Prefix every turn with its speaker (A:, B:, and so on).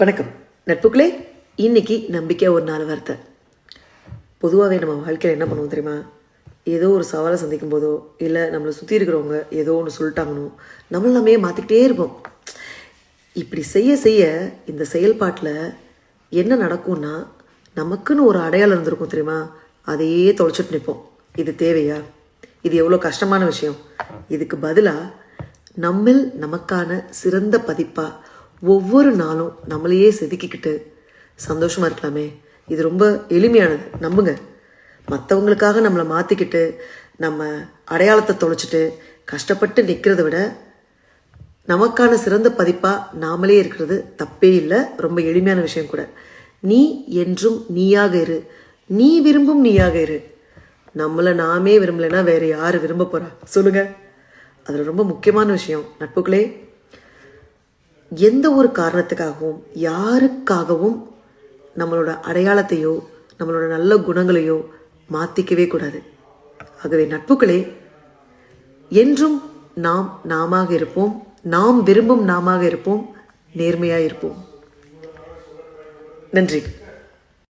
A: வணக்கம். நட்புக்களே இன்னைக்கு நம்பிக்கை ஒரு நாள் வார்த்தை. பொதுவாகவே நம்ம வாழ்க்கையில் என்ன பண்ணுவோம் தெரியுமா? ஏதோ ஒரு சவாலை சந்திக்கும் போதோ இல்லை நம்மளை சுற்றி இருக்கிறவங்க ஏதோ ஒன்று சொல்லிட்டாங்கனோ நம்மள நம்மையே மாற்றிக்கிட்டே இருப்போம். இப்படி செய்ய செய்ய இந்த செயல்பாட்டில் என்ன நடக்கும்னா நமக்குன்னு ஒரு அடையாளம் இருந்திருக்கும் தெரியுமா? அதையே தொலைச்சிட்டு நிற்போம் இது தேவையா? இது எவ்வளோ கஷ்டமான விஷயம்? இதுக்கு பதிலாக நம்மில் நமக்கான சிறந்த பதிப்பாக ஒவ்வொரு நாளும் நம்மளையே செதுக்கிக்கிட்டு சந்தோஷமாக இருக்கலாமே. இது ரொம்ப எளிமையானது. நம்புங்க. மற்றவங்களுக்காக நம்மளை மாற்றிக்கிட்டு நம்ம அடையாளத்தை தொலைச்சிட்டு கஷ்டப்பட்டு நிற்கிறத விட நமக்கான சிறந்த பதிப்பாக நாமளே இருக்கிறது தப்பே இல்லை. ரொம்ப எளிமையான விஷயம் கூட. நீ என்றும் நீயாக இரு. நீ விரும்பும் நீயாக இரு. நம்மளை நாமே விரும்பலைன்னா வேறு யார் விரும்ப போகிறா சொல்லுங்கள் அதுல ரொம்ப முக்கியமான விஷயம். நட்புகளே. எந்த ஒரு காரணத்துக்காகவும் யாருக்காகவும் நம்மளோட அடையாளத்தையோ நம்மளோட நல்ல குணங்களையோ மாற்றிக்கவே கூடாது. ஆகவே நட்புகளே என்றும் நாம் நாமாக இருப்போம் நாம் விரும்பும் நாமாக இருப்போம் நேர்மையாக இருப்போம். நன்றி.